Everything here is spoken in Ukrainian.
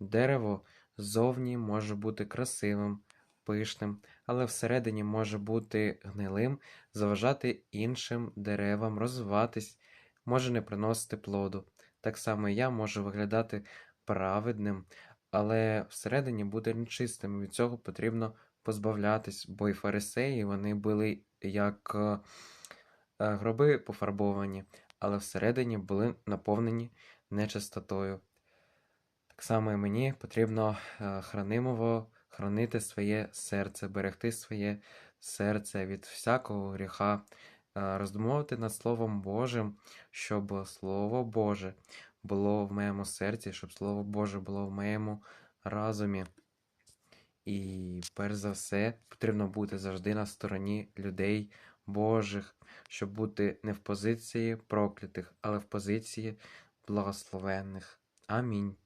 Дерево ззовні може бути красивим, пишним, але всередині може бути гнилим, заважати іншим деревам розвиватись, може не приносити плоду. Так само і я можу виглядати праведним, але всередині бути нечистим. Від цього потрібно позбавлятись, бо і фарисеї вони були як е, е, гроби пофарбовані, але всередині були наповнені нечистотою. Так само і мені потрібно е, хранимово хранити своє серце, берегти своє серце від всякого гріха, е, роздумувати над Словом Божим, щоб Слово Боже було в моєму серці, щоб Слово Боже було в моєму разумі. І перш за все, потрібно бути завжди на стороні людей Божих, щоб бути не в позиції проклятих, але в позиції благословенних. Амінь.